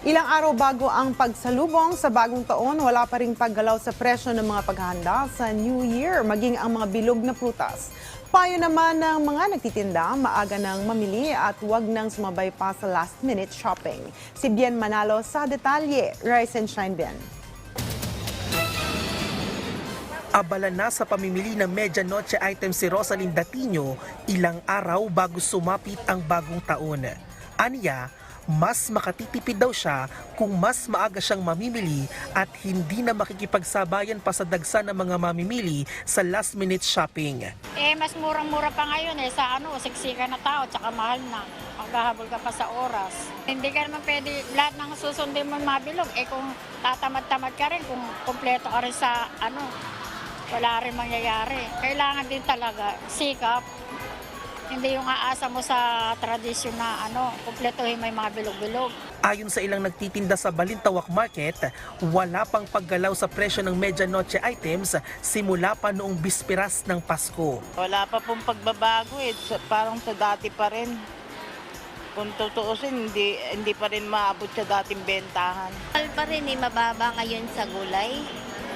Ilang araw bago ang pagsalubong sa bagong taon, wala pa ring paggalaw sa presyo ng mga paghahanda sa New Year, maging ang mga bilog na prutas. Payo naman ng mga nagtitinda, maaga nang mamili at huwag nang sumabay pa sa last-minute shopping. Si Bien Manalo sa detalye. Rise and shine, Bien. Abala na sa pamimili ng medianoche item si Rosalind Datino ilang araw bago sumapit ang bagong taon. Aniya, mas makatitipid daw siya kung mas maaga siyang mamimili at hindi na makikipagsabayan pa sa dagsa ng mga mamimili sa last minute shopping. Eh, mas murang-mura pa ngayon eh, sa ano, siksika na tao, tsaka mahal na. Maghahabol ka pa sa oras. Hindi ka naman pwede, lahat ng susundin mo mabilog. Eh, kung tatamad-tamad ka rin, kung kompleto ka rin sa ano, wala rin mangyayari. Kailangan din talaga sikap. Hindi yung aasa mo sa tradisyon na ano, kumpletuhin mo yung mga bilog-bilog. Ayon sa ilang nagtitinda sa Balintawak Market, wala pang paggalaw sa presyo ng medianoche items simula pa noong bisperas ng Pasko. Wala pa pong pagbabago eh. Parang sa dati pa rin. Kung tutuusin, hindi, hindi pa rin maabot sa dating bentahan. Mahal pa rin eh, mababa ngayon sa gulay.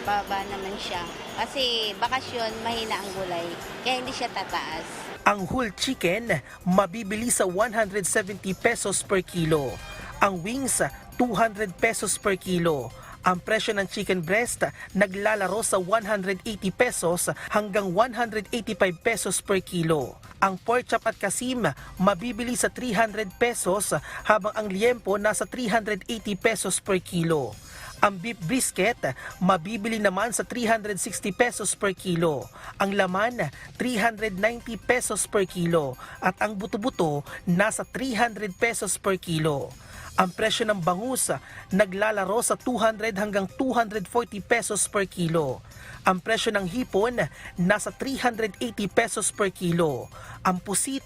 Mababa naman siya. Kasi bakasyon, mahina ang gulay. Kaya hindi siya tataas. Ang whole chicken mabibili sa 170 pesos per kilo. Ang wings 200 pesos per kilo. Ang presyo ng chicken breast naglalaro sa 180 pesos hanggang 185 pesos per kilo. Ang pork chop at kasim mabibili sa 300 pesos habang ang liempo nasa 380 pesos per kilo. Ang beef brisket, mabibili naman sa 360 pesos per kilo. Ang laman, 390 pesos per kilo. At ang buto-buto, nasa 300 pesos per kilo. Ang presyo ng bangus, naglalaro sa 200 hanggang 240 pesos per kilo. Ang presyo ng hipon, nasa 380 pesos per kilo. Ang pusit,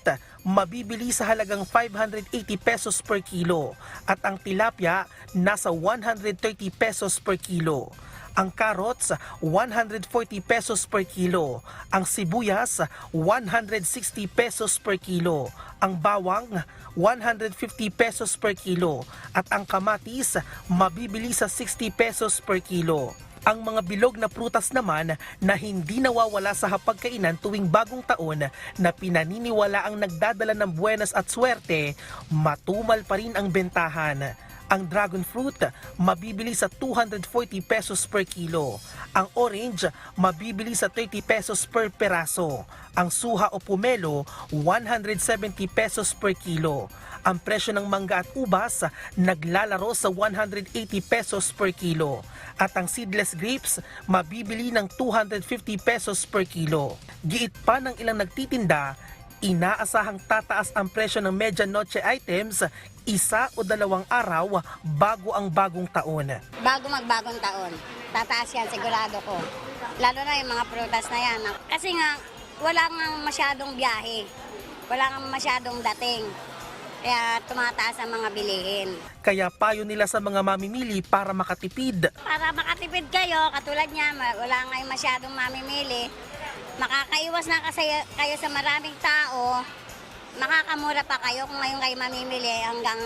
mabibili sa halagang 580 pesos per kilo. At ang tilapia, nasa 130 pesos per kilo. Ang carrots, 140 pesos per kilo. Ang sibuyas, 160 pesos per kilo. Ang bawang, 150 pesos per kilo. At ang kamatis, mabibili sa 60 pesos per kilo. Ang mga bilog na prutas naman na hindi nawawala sa hapagkainan tuwing bagong taon na pinaniniwala ang nagdadala ng buenas at swerte, matumal pa rin ang bentahan. Ang dragon fruit, mabibili sa 240 pesos per kilo. Ang orange, mabibili sa 30 pesos per peraso. Ang suha o pumelo, 170 pesos per kilo. Ang presyo ng mangga at ubas, naglalaro sa 180 pesos per kilo. At ang seedless grapes, mabibili ng 250 pesos per kilo. Giit pa ng ilang nagtitinda, inaasahang tataas ang presyo ng medianoche items isa o dalawang araw bago ang bagong taon. Bago magbagong taon, tataas yan, sigurado ko. Lalo na yung mga prutas na yan. Kasi nga, wala nga masyadong biyahe. Wala nga masyadong dating. Kaya tumataas ang mga bilihin. Kaya payo nila sa mga mamimili para makatipid. Para makatipid kayo, katulad niya, wala nga yung masyadong mamimili, makakaiwas na kasi kayo sa maraming tao, makakamura pa kayo kung ngayon kayo mamimili hanggang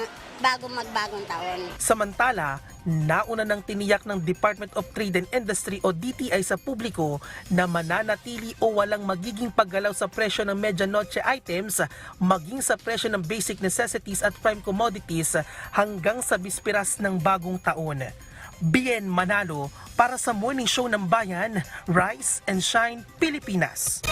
bago magbagong taon. Samantala, nauna ng tiniyak ng Department of Trade and Industry o DTI sa publiko na mananatili o walang magiging paggalaw sa presyo ng medianoche items maging sa presyo ng basic necessities at prime commodities hanggang sa bispiras ng bagong taon. Bien Manalo para sa Morning Show ng Bayan, Rise and Shine Pilipinas.